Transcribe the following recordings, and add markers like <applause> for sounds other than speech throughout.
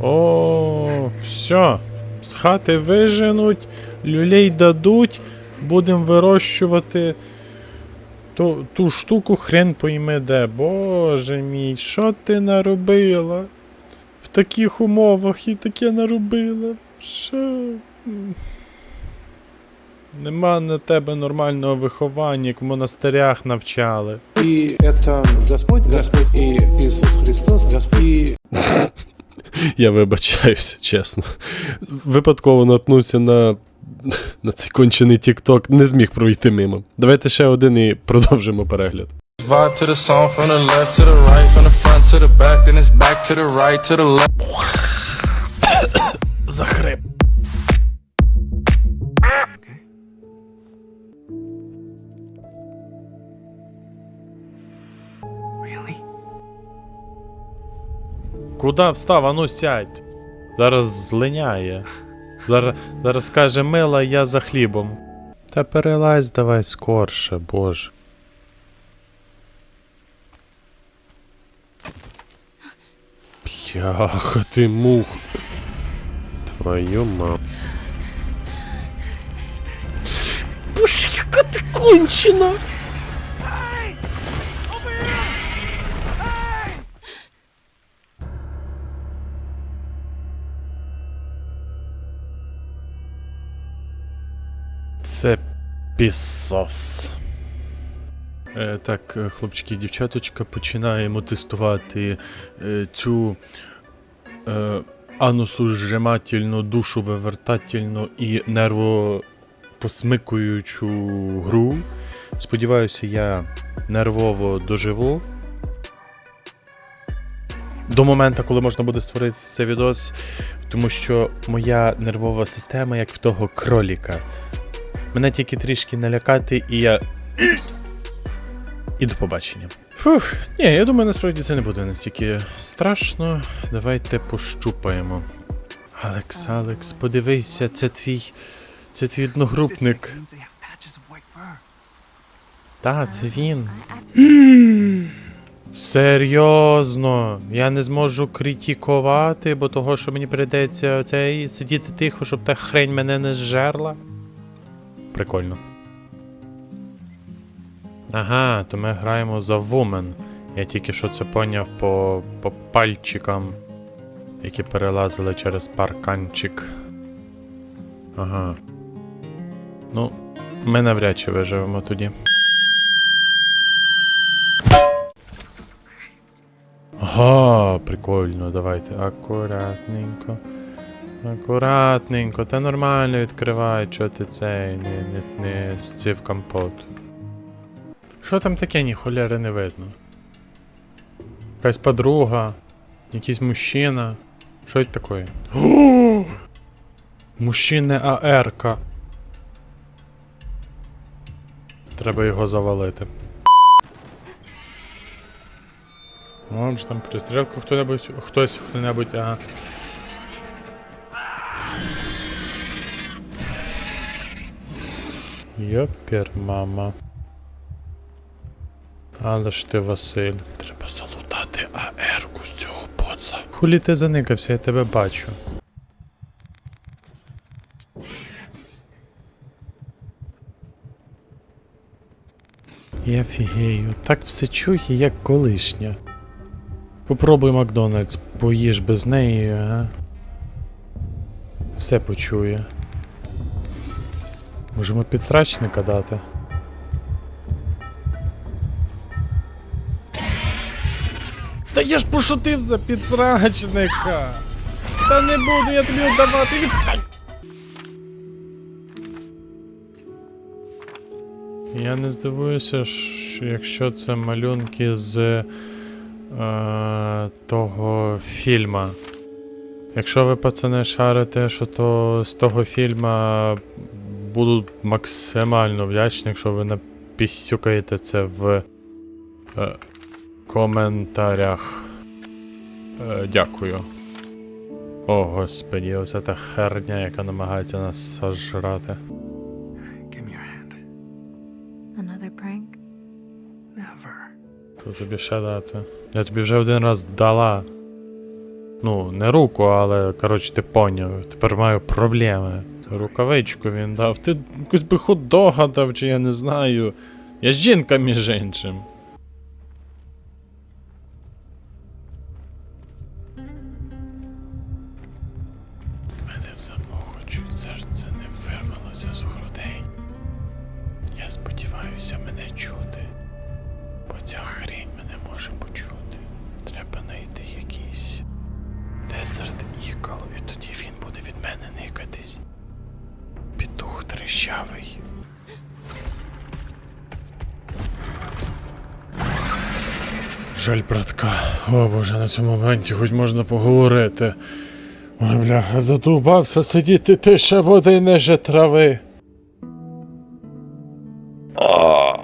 О, все. З хати виженуть, люлей дадуть, будемо вирощувати ту, ту штуку хрен пойме де. Боже мій, що ти наробила? В таких умовах і таке наробила. Що? Нема на тебе нормального виховання, як в монастирях навчали. И это Господь, Господь и Иисус Христос, Господь Я вибачаюсь, чесно. Випадково наткнувся на, на цей кончений TikTok, не зміг пройти мимо. Давайте ще один і продовжимо перегляд. Vibe <coughs> Куда встав? Ану сядь. Зараз злиняє. Зараз, зараз каже мила, я за хлібом. Та перелазь давай скорше, боже. Бляха ти мух. Твою маму. Боже, яка ти кончена! Це пісос. Е, так, е, хлопчики і дівчаточка, починаємо тестувати е, цю е, анусужимательну, душу вивертательну і нервопосмикуючу гру. Сподіваюся, я нервово доживу. До моменту, коли можна буде створити цей відос, тому що моя нервова система, як в того кроліка. Мене тільки трішки налякати, і я. І до побачення. Фух, ні, я думаю, насправді це не буде настільки страшно. Давайте пощупаємо. Алекс, Алекс, подивися, це твій. Це твій одногрупник. Та, це він. Серйозно, я не зможу критикувати, бо того, що мені прийдеться оцей сидіти тихо, щоб та хрень мене не зжерла. Прикольно. Ага, то ми граємо за Woman. Я тільки що це поняв по, по пальчикам, які перелазили через парканчик. Ага. Ну, ми навряд чи виживемо тоді. Ага, прикольно, давайте. Акуратненько. Акуратненько, та нормально відкривай, чого ти цей не, не, не зців компот. Що там таке, ні холєри не видно? Якась подруга, якийсь мужчина. Що це таке? <gasps> Мужчина АРК. Треба його завалити. О, вже там перестрілку хто-небудь, хтось, хто-небудь, ага. Йопер, мама. Але ж ти, Василь. Треба залутати АРку з цього боца. Хулі ти заникався, я тебе бачу. Я фігею, так все чує, як колишня. Попробуй Макдональдс, поїж без неї, ага. Все почує. Можемо підсрачника дати. Та я ж пошутив за підсрачника. Та не буду я тобі віддавати, відстань. Я не здивуюся, що якщо це малюнки з е, того фільма. Якщо ви, пацани, шарите, що то з того фільма буду максимально вдячний, якщо ви напісюкаєте це в е, коментарях. Е, дякую. О, господі, оце та херня, яка намагається нас сожрати. Що тобі ще дати? Я тобі вже один раз дала. Ну, не руку, але коротше ти поняв. Тепер маю проблеми. Рукавичку він дав. Ти якось би хот-дога чи я не знаю. Я жінка, між іншим. Мене самого серце не вирвалося з грудей. Я сподіваюся мене чути. Бо ця хрінь мене може почути. Треба знайти якийсь дезерт ікол, і тоді він буде від мене никатись. Петух. Жаль, братка. О боже, на цьому моменті хоч можна поговорити. Ой, бляха, задовбався сидіти тише води, неже трави. А,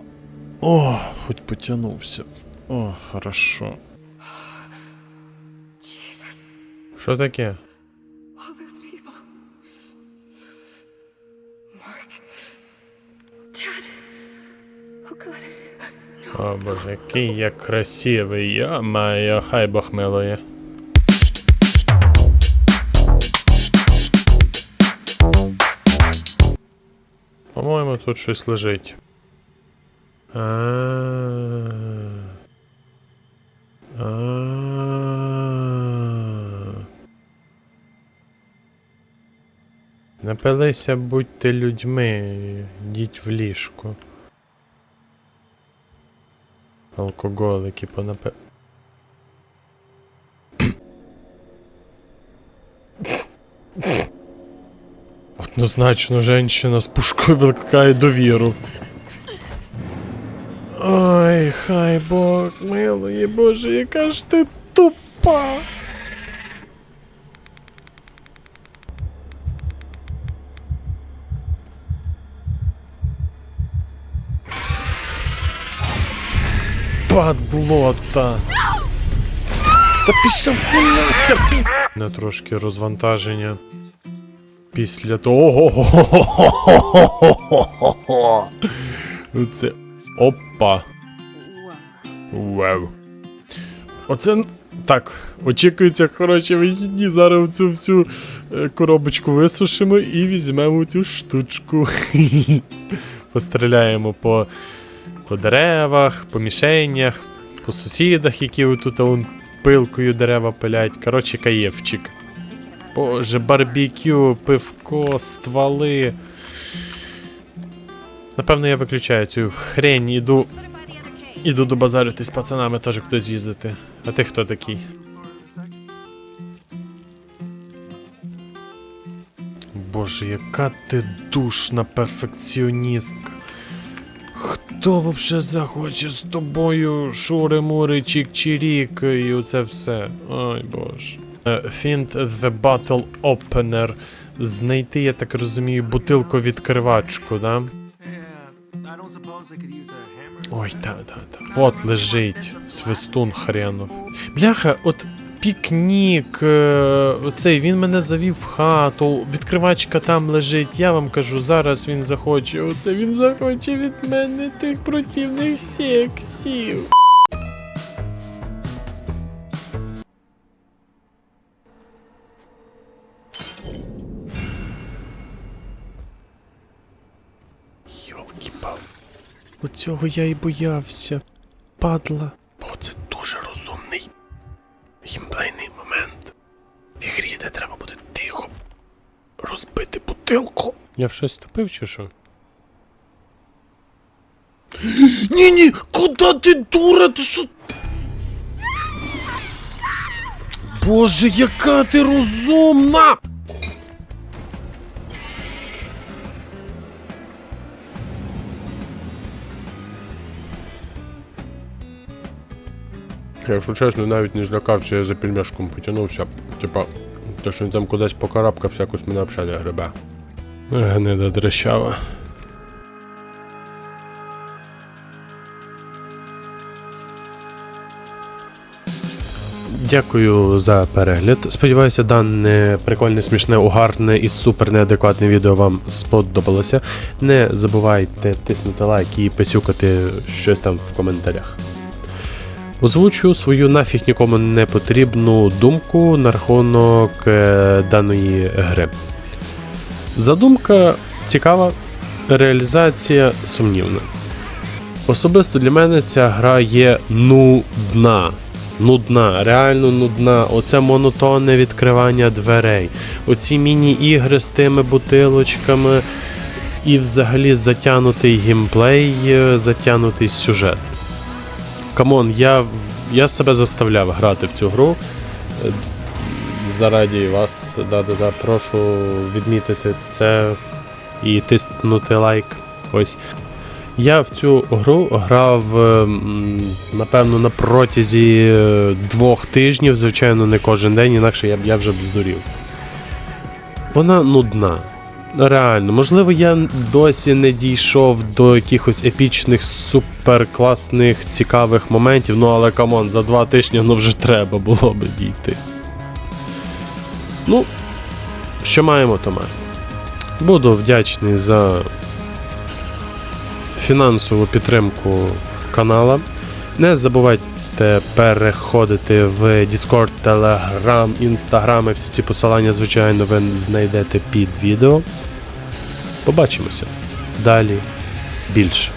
О, хоч потягнувся. О, хорошо. Що таке? О боже, який я красивий, я маю, хай Бог милує. По-моєму, тут щось лежить. А. Напилися, будьте людьми, йдіть в ліжко. Алкоголики понапе. Однозначно, женщина з пушкою викликає довіру. Ой, хай Бог милої Боже, яка ж ти тупа. Падлота. Та пішов ти нахер, пі... На трошки розвантаження. Після того. <laughs> Оце. Опа. Вау. Оце. Так, очікуються хороші вихідні. Зараз цю всю е, коробочку висушимо і візьмемо цю штучку. <laughs> Постріляємо по, по деревах, по мішенях, по сусідах, які отут он пилкою дерева пилять. Коротше, каєвчик. Боже, барбекю, пивко, стволи. Напевно, я виключаю цю хрень, іду. Іду до базарити з пацанами теж кудись їздити. А ти хто такий? Боже, яка ти душна перфекціоністка. Хто вообще захоче з тобою шури-мури, чік-чирік і оце все? Ой боже. Е, Find the bottle opener. Знайти, я так розумію, бутилку відкривачку, да? Ой, та, та, та. Вот лежить. Свистун хренов. Бляха, от пікнік. Е, оцей він мене завів в хату. Відкривачка там лежить. Я вам кажу, зараз він захоче. Оце він захоче від мене тих противних сексів. Йолки-пал. Оцього я і боявся. Падла. Гімплейний момент. В ігрі, де треба буде тихо розбити бутилку. Я в щось ступив чи що? Ні, ні, куди ти дура? Ти що? Боже, яка ти розумна! Якщо чесно, навіть не злякався, я за пельмешком потягнувся. Типа, то що він там кудись покарабкався, якось мене взагалі не гребе. Гнида дрещава. Дякую за перегляд. Сподіваюся, дане прикольне, смішне, угарне і супер неадекватне відео вам сподобалося. Не забувайте тиснути лайк і писюкати щось там в коментарях. Озвучу свою нафіг нікому не потрібну думку на рахунок е, даної гри. Задумка цікава, реалізація сумнівна. Особисто для мене ця гра є нудна. Нудна, реально нудна. Оце монотонне відкривання дверей. Оці міні-ігри з тими бутилочками. І взагалі затягнутий геймплей, е, затягнутий сюжет. Камон, я, я себе заставляв грати в цю гру. Зараді вас, да-да-да, прошу відмітити це і тиснути лайк. Ось. Я в цю гру грав, ем, напевно, на протязі е, двох тижнів, звичайно, не кожен день, інакше я б я вже б здурів. Вона нудна. Реально, можливо, я досі не дійшов до якихось епічних, суперкласних, цікавих моментів, ну але камон, за два тижні ну вже треба було би дійти. Ну, що маємо, то маємо. Буду вдячний за фінансову підтримку канала. Не забувайте переходити в Discord, Telegram, Instagram. Всі ці посилання, звичайно, ви знайдете під відео. Побачимося. Далі більше.